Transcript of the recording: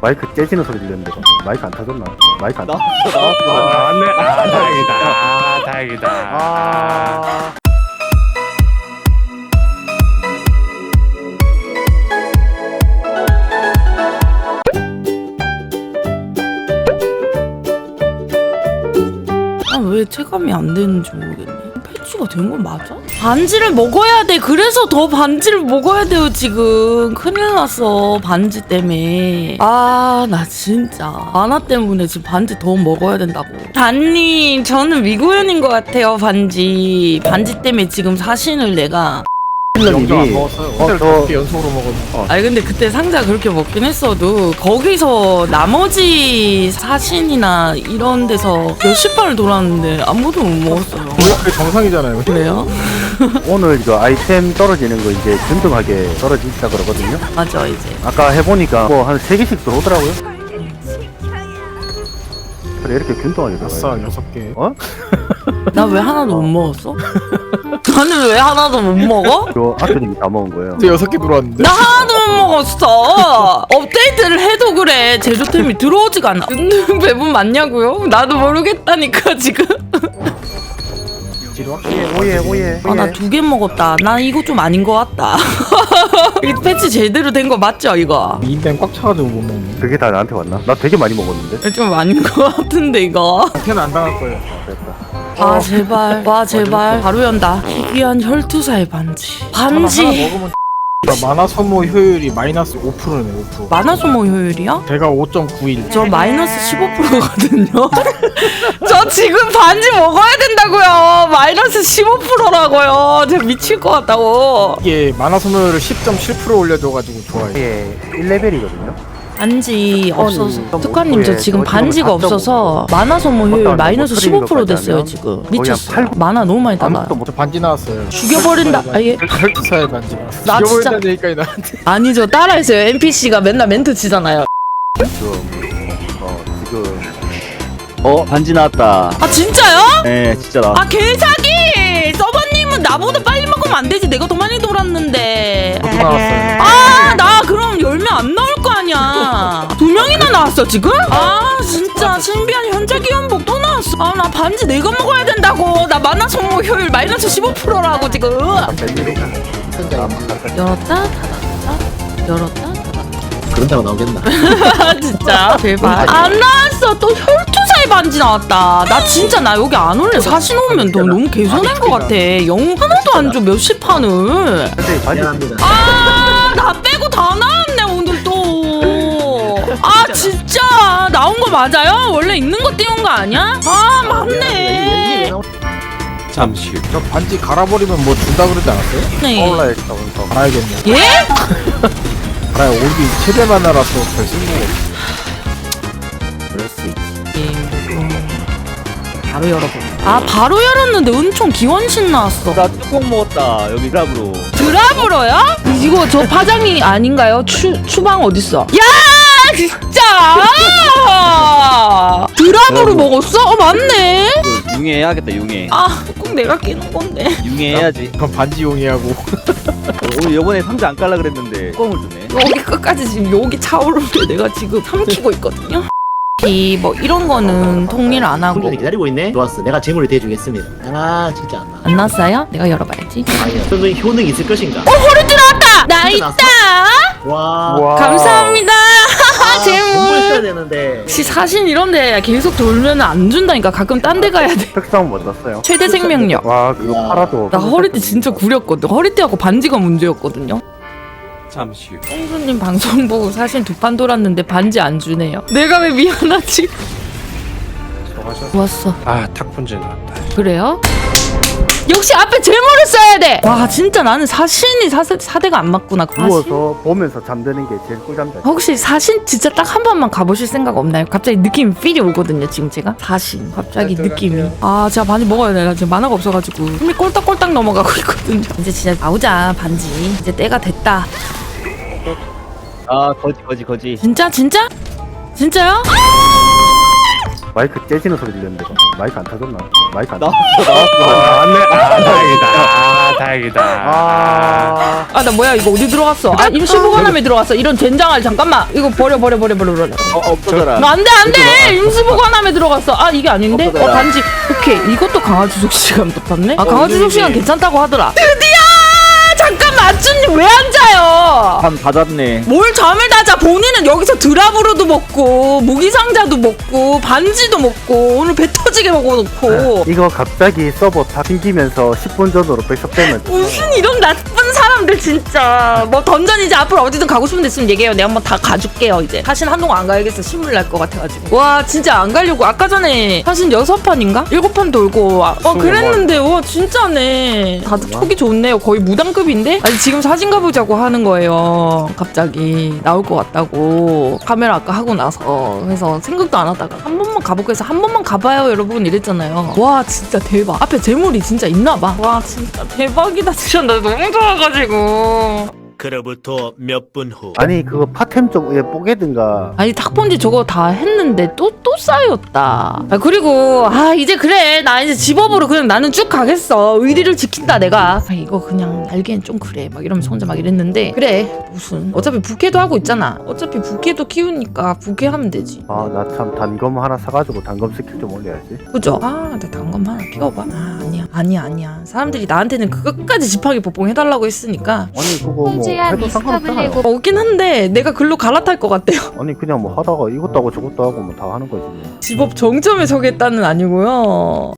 마이크 째지는 소리 들렸는데 마이크 안 타졌나? 마이크 안 타. 아, 맞네. 아, 다행이다. 아, 다행이다. 아. 아 왜 체감이 안 되는지 모르겠네. 패치가 된 건 맞아? 반지를 먹어야 돼. 그래서 더 반지를 먹어야 돼요 지금. 큰일 났어 반지 때문에. 아 나 진짜 아나 때문에 지금 반지 더 먹어야 된다고. 단님 저는 미고연인 것 같아요 반지. 반지 때문에 지금 사신을 내가. 영장 안 힐러님이 먹었어요. 어, 호텔 저- 그렇게 연속으로 먹었는데. 아니 근데 그때 상자 그렇게 먹긴 했어도 거기서 나머지 사신이나 이런 데서 몇십 판을 돌았는데 아무도 못 먹었어요. 원래 그게 정상이잖아요. 왜요? 오늘 이거 아이템 떨어지는 거 이제 균등하게 떨어진다 그러거든요. 맞아 이제. 아까 해보니까 뭐 한 세 개씩 들어오더라고요. 그래 이렇게 균등하게 아싸 들어가요. 여섯 개. 어? 나 왜 하나도 못 먹었어? 나는 왜 하나도 못 먹어? 저 아트님이 다 먹은 거예요. 이제 여섯 개 들어왔는데. 나 하나도 못 먹었어. 업데이트를 해도 그래. 제조템이 들어오지가 않아. 은근 배분 맞냐고요? 나도 모르겠다니까 지금. 지루 오예 오예. 아 나 두 개 먹었다. 나 이거 좀 아닌 것 같다. 이 패치 제대로 된 거 맞죠 이거? 인벤 꽉 차가지고 못 먹네. 그게 다 나한테 왔나? 나 되게 많이 먹었는데. 좀 아닌 것 같은데 이거. 걔는 안 당할 거예요. 됐다. 아 제발. 와 제발. 바로 연다. 희귀한 혈투사의 반지. 하나, 반지. 먹으면 그러니까 만화 소모 효율이 마이너스 5%네 5%. 만화 소모 효율이야? 제가 5.91. 저 마이너스 15%거든요. 저 지금 반지 먹어야 된다고요. 마이너스 15%라고요. 제가 미칠 것 같다고. 이게 만화 소모율을 10.7% 올려줘가지고 좋아요. 예 1레벨이거든요. 반지 없어서 뭐 특화님 저 예, 지금 저 반지가 없어서 만화 소모 효율 마이너스 뭐 트레이닝 15% 것까지 됐어요 지금 미쳤어 팔- 만화 너무 많이 아무것도 달라 못 반지 나왔어요. 죽여버린다 아예 혈투사의 반지 나왔어. 나 진짜- 나한테. 아니죠 따라했어요 NPC가 맨날 멘트 치잖아요 지금 어어 반지 나왔다. 아 진짜요? 네 진짜 나왔. 아 개사기 서버님은 나보다 빨리 먹으면 안 되지 내가 더 많이 돌았는데 저도 나왔어요. 아 나 그럼 열면 안 나올 거 아니야. 두 명이나 나왔어 지금? 아 진짜. 신비한 현자기 연복 또 나왔어. 아 나 반지 내가 먹어야 된다고. 나 만화 소모 효율 마이너스 15%라고 지금. 열었다 닫았다. 열었다 닫았다. 그런다고 나오겠나? 진짜. 제발 안 나왔어. 또 혈투사의 반지 나왔다. 나 진짜 나 여기 안 올래 사신 오면 너 너무 개선한 것 같아. 영 하나도 안 줘 몇십 판을. 선생님 미안합니다. 아 맞아요? 원래 있는 거 띄운 거 아니야? 아 맞네 잠시. 저 반지 갈아버리면 뭐 준다 그러지 않았어요? 네. 올라야 있다면서. 갈아야겠네. 예? 갈아야 올기 최대 만화라서 별 쓸모가 없어. 그럴 수 있지 바로 열어보자 아 바로 열었는데 은총 기원신 나왔어 나 뚜껑 먹었다 여기 드랍으로. 드랍으로요? 이거 저 파장이 아닌가요? 추, 추방 어딨어? 야 진짜 드랍으로 먹었어? 어 맞네 그 융해 해야겠다 융해. 아꼭 내가 끼는 건데 융해 해야지. 그럼 반지 용이하고. 오늘 요번에 상자 안 깔라 그랬는데 뚜껑을 주네. 여기 끝까지 지금 여기 차오르는데 내가 지금 삼키고 있거든요 이뭐 이런 거는 통일 안 하고 훈련이 기다리고 있네? 좋았어. 내가 재물을 대주겠습니다. 아, 진짜 안 나. 안 났어요? 내가 열어봐야지 아니야. 그러면 효능 있을 것인가? 아, 나 진짜 있다 와. 와. 감사합니다 아, 재물. 되는데. 혹시 사신 이런데 계속 돌면 안 준다니까 가끔 딴 데 가야 돼 특성 뭐 떴어요? 최대 생명력 와 그거 와. 팔아도. 나 허리띠 진짜 구렸거든 허리띠하고 반지가 문제였거든요 잠시. 홍수님 방송 보고 사실 두 판 돌았는데 반지 안 주네요 내가 왜 미안하지 좋았어 아 탁분제 나왔다. 그래요? 역시 앞에 재물을 써야 돼! 와 진짜 나는 사신이 사세, 사대가 안 맞구나 사신? 누워서 보면서 잠드는 게 제일 꿀잠다. 혹시 사신 진짜 딱 한 번만 가보실 생각 없나요? 갑자기 느낌이 필이 오거든요 지금 제가 사신 갑자기 네, 느낌이 들어갈게요. 아 제가 많이 먹어야 돼 나 지금 만화가 없어가지고 힘이 꼴딱꼴딱 넘어가고 있거든요 이제 진짜 나오자 반지 이제 때가 됐다 아 거지 거지 거지. 진짜 진짜? 진짜요? 마이크 째지는 소리 들렸는데 마이크 안 타졌나? 마이크 안. 타. 나왔어 나왔어. 아. 아, 다행이다. 아, 다행이다. 아 아 나 뭐야 이거 어디 들어갔어 아 임시보관함에 들어갔어 이런 젠장을 잠깐만 이거 버려 버려 버려 버려 버려 어, 없어져라. 안돼 안돼 임시보관함에 들어갔어 아 이게 아닌데 어 없어져라. 단지 오케이 이것도 강화주속 시간 붙었네 아 강화주속 시간 괜찮다고 하더라 드디어 맞준님 왜 앉아요 밤다 잡네. 뭘 잠을 다자 본인은 여기서 드라브로도 먹고 무기상자도 먹고 반지도 먹고 오늘 배터 지게 먹어놓고. 이거 갑자기 서버 다 튕기면서 10분 전으로 백석되면 무슨 이런 나쁜 사람들 진짜. 뭐 던전 이제 앞으로 어디든 가고 싶은 데 있으면 얘기해요. 내가 한번 다 가줄게요 이제. 사실 한동안 안 가야겠어. 신물 날 것 같아가지고. 와 진짜 안 가려고. 아까 전에 사실 여섯 판인가? 일곱 판 돌고. 아, 어 그랬는데 와 진짜네. 다들 촉이 좋네요. 거의 무당급인데? 아니 지금 사진 가보자고 하는 거예요. 갑자기 나올 것 같다고. 카메라 아까 하고 나서. 그래서 생각도 안 하다가 한 번만 가볼까 해서 한 번만 가봐요 여러분 이랬잖아요. 와 진짜 대박. 앞에 재물이 진짜 있나 봐. 와 진짜 대박이다. 진짜 나 너무 좋아가지고 그로부터 몇 분 후. 아니 그거 파템 쪽에 뽀개든가. 아니 탁본지 저거 다 했는데 또 또 쌓였다. 아, 그리고 아 이제 그래. 나 이제 집업으로 그냥 나는 쭉 가겠어. 의리를 지킨다 내가. 아, 이거 그냥 알기엔 좀 그래. 막 이러면서 혼자 막 이랬는데. 그래. 무슨. 어차피 부캐도 하고 있잖아. 어차피 부캐도 키우니까 부캐 하면 되지. 아 나 참 단검 하나 사가지고 단검 스킬 좀 올려야지. 그죠? 아, 내 단검 하나 끼워봐. 아, 아니야, 아니야. 사람들이 나한테는 그것까지 지팡이 보뽕 해달라고 했으니까. 아니 그거 뭐 홍주야 해도 상관없잖아요 내고 없긴 한데, 내가 글로 갈아탈 것 같대요. 아니 그냥 뭐 하다가 이것도 하고 저것도 하고 뭐 다 하는 거지 뭐. 집업 정점에 서겠다는 아니고요.